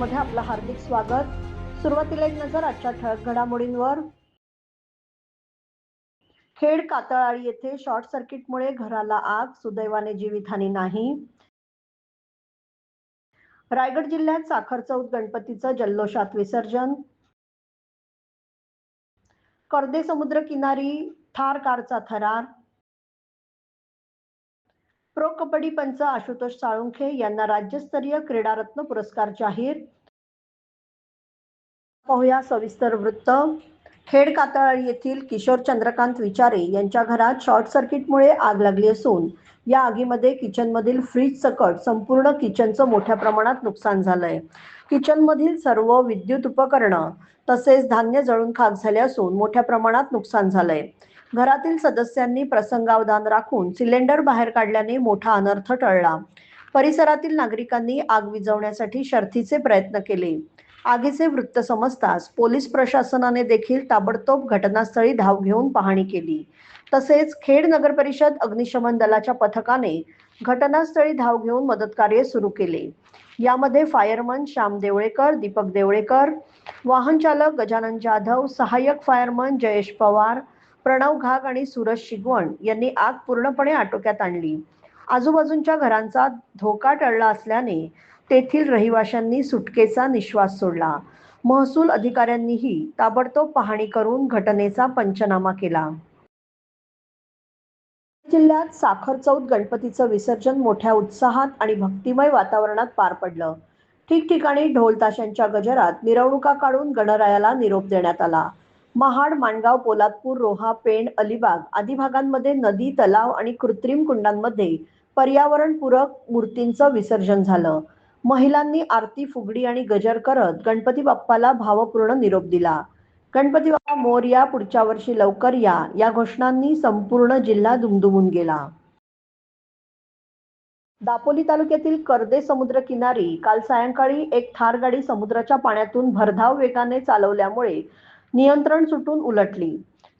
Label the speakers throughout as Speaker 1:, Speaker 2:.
Speaker 1: मध्ये आपलं हार्दिक स्वागत. सुरुवातीला एक नजर आजच्या ठळक घडामोडींवर. खेड कातळाळी येथे शॉर्ट सर्किटमुळे घराला आग सुदैवाने जीवितहानी नाही. रायगड जिल्ह्यात साखर चौथ गणपतीचं जल्लोषात विसर्जन. कर्दे समुद्र किनारी ठार कारचा थरार. प्रो कबड्डी पंच आशुतोष साळुंखे यांना राज्यस्तरीय क्रीडारत्न पुरस्कार जाहीर. पाहूया सविस्तर वृत्त. खेड कातळ येथील किशोर चंद्रकांत विचारे यांच्या घरात शॉर्ट सर्किटमुळे आग लागली असून या आगीमध्ये किचनमधील फ्रीज सकट संपूर्ण किचनचं मोठ्या प्रमाणात नुकसान झालंय. किचनमधील सर्व विद्युत उपकरणं तसेच धान्य जळून खाक झाले असून मोठ्या प्रमाणात नुकसान झालंय. घरातील सदस्यांनी प्रसंगावधान राखून सिलेंडर बाहेर काढल्याने मोठा अनर्थ टळला. परिसरातील नागरिकांनी आग विझवण्यासाठी शर्थीचे प्रयत्न केले. आगीचे वृत्त समजताच पोलीस प्रशासनाने देखील ताबडतोब घटनास्थळी धाव घेऊन पाहणी केली. तसेच खेड नगर परिषद अग्निशमन दलाच्या पथकाने घटनास्थळी धाव घेऊन मदत कार्य सुरू केले. यामध्ये फायरमन श्याम देवळेकर दीपक देवळेकर वाहन चालक गजानन जाधव सहाय्यक फायरमन जयेश पवार प्रणव घाग आणि सूरज शिगवण यांनी आग पूर्णपणे आटोक्यात आणली. आजूबाजूच्या घरांचा धोका टळला असल्याने तेथील रहिवाशांनी सुटकेचा निश्वास सोडला. महसूल अधिकाऱ्यांनीही ताबडतोब पाहणी करून घटनेचा पंचनामा केला. जिल्ह्यात साखर चौथ गणपतीचं विसर्जन मोठ्या उत्साहात आणि भक्तिमय वातावरणात पार पडलं. ठिकठिकाणी ढोलताशांच्या गजरात मिरवणुका काढून गणरायाला निरोप देण्यात आला. महाड माणगाव पोलादपूर रोहा पेण अलिबाग आदी भागांमध्ये नदी तलाव आणि कृत्रिम कुंडांमध्ये पर्यावरणपूरक मूर्तींचं विसर्जन झालं. महिलांनी आरती फुगडी आणि गजर करत गणपती बाप्पाला भावपूर्ण निरोप दिला. गणपती बाप्पा मोरया पुढच्या वर्षी लवकर या या घोषणांनी संपूर्ण जिल्हा दुमदुमून गेला. दापोली तालुक्यातील कर्दे समुद्र किनारी काल सायंकाळी एक थार गाडी समुद्राच्या पाण्यातून भरधाव वेगाने चालवल्यामुळे नियंत्रण सुटून उलटली.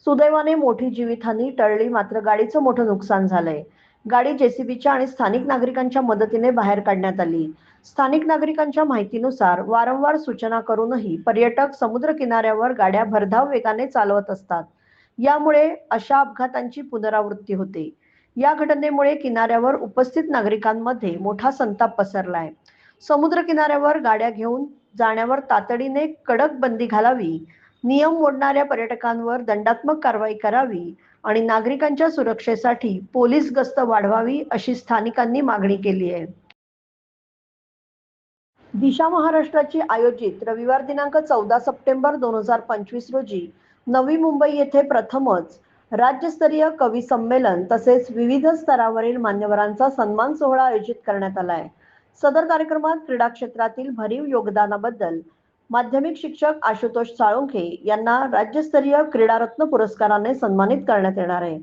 Speaker 1: सुदैवाने मोठी जीवितहानी टळली मात्र गाडीचं मोठं नुकसान झालंय. गाडी जेसीबीच्या आणि स्थानिक नागरिकांच्या मदतीने बाहेर काढण्यात आली. स्थानिक नागरिकांच्या माहितीनुसार वारंवार सूचना करूनही पर्यटक समुद्र किनाऱ्यावर गाड्या भरधाव वेगाने चालवत असतात. यामुळे अशा अपघातांची पुनरावृत्ती होते. या घटनेमुळे किनाऱ्यावर उपस्थित नागरिकांमध्ये मोठा संताप पसरलाय. समुद्र किनाऱ्यावर गाड्या घेऊन जाण्यावर तातडीने कडक बंदी घालावी नियम मोडणाऱ्या पर्यटकांवर दंडात्मक कारवाई करावी आणि नागरिकांच्या सुरक्षेसाठी पोलीस गस्त वाढवावी अशी स्थानिकांनी मागणी केली आहे. दिशा महाराष्ट्राची आयोजित रविवार दिनांक चौदा सप्टेंबर दोन हजार पंचवीस रोजी नवी मुंबई येथे प्रथमच राज्यस्तरीय कवी संमेलन तसेच विविध स्तरावरील मान्यवरांचा सन्मान सोहळा आयोजित करण्यात आलाय सदर कार्यक्रमात क्रीडा क्षेत्रातील भरीव योगदानाबद्दल माध्यमिक शिक्षक आशुतोष साळुंखे यांना राज्यस्तरीय क्रीडारत्न पुरस्काराने सन्मानित करण्यात येणार आहे.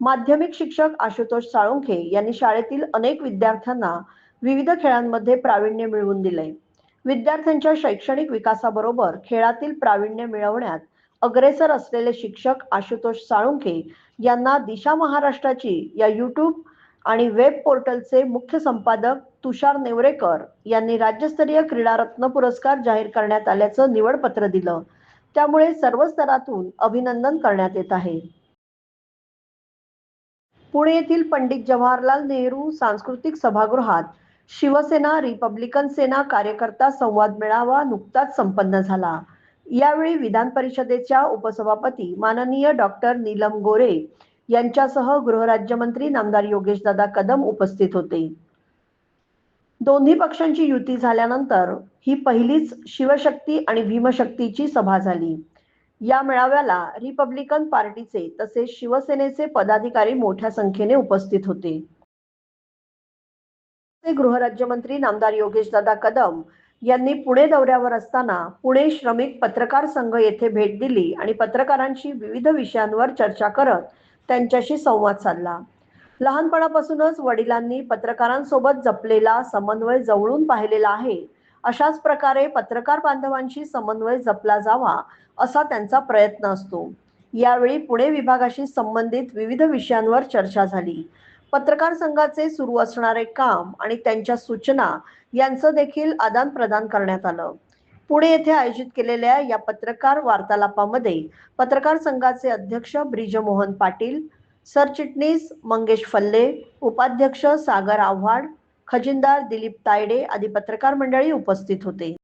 Speaker 1: माध्यमिक शिक्षक आशुतोष साळुंखे यांनी शाळेतील अनेक विद्यार्थ्यांना विविध खेळांमध्ये प्रावीण्य मिळवून दिले. विद्यार्थ्यांच्या शैक्षणिक विकासाबरोबर खेळातील प्रावीण्य मिळवण्यात अग्रेसर असलेले शिक्षक आशुतोष साळुंखे यांना दिशा महाराष्ट्राची या युट्यूब आणि वेब पोर्टलचे मुख्य संपादक तुषार नेवरेकर यांनी राज्यस्तरीय क्रीडारत्न पुरस्कार जाहीर करण्यात आल्याचं निवडपत्र दिलं. त्यामुळे सर्व स्तरातून अभिनंदन करण्यात येत आहे. पुणे येथील पंडित जवाहरलाल नेहरू सांस्कृतिक सभागृहात शिवसेना रिपब्लिकन सेना कार्यकर्ता संवाद मेळावा नुकताच संपन्न झाला. यावेळी विधान परिषदेच्या उपसभापती माननीय डॉक्टर नीलम गोरे यांच्यासह गृहराज्यमंत्री नामदार योगेशदादा कदम उपस्थित होते. दोन्ही पक्षांची युती झाल्यानंतर ही पहिलीच शिवशक्ती आणि भीमशक्तीची सभा झाली. या मेळाव्याला रिपब्लिकन पार्टीचे तसेच शिवसेनेचे पदाधिकारी मोठ्या संख्येने उपस्थित होते. गृहराज्यमंत्री नामदार योगेशदादा कदम यांनी पुणे दौऱ्यावर असताना पुणे श्रमिक पत्रकार संघ येथे भेट दिली आणि पत्रकारांशी विविध विषयांवर चर्चा करत त्यांच्याशी संवाद साधला. लहानपणापासूनच वडिलांनी पत्रकारांसोबत जपलेला समन्वय जवळून पाहिलेला आहे. अशाच प्रकारे पत्रकार बांधवांशी समन्वय जपला जावा असा त्यांचा प्रयत्न असतो. यावेळी पुणे विभागाशी संबंधित विविध विषयांवर चर्चा झाली. पत्रकार संघाचे सुरू असणारे काम आणि त्यांच्या सूचना यांचं देखील आदान प्रदान करण्यात आलं. पुणे येथे आयोजित केलेल्या या पत्रकार वार्तालापामध्ये पत्रकार संघाचे अध्यक्ष ब्रिजमोहन पाटील सरचिटणीस मंगेश फल्ले उपाध्यक्ष सागर आव्हाड खजिनदार दिलीप तायडे आदी पत्रकार मंडळी उपस्थित होते.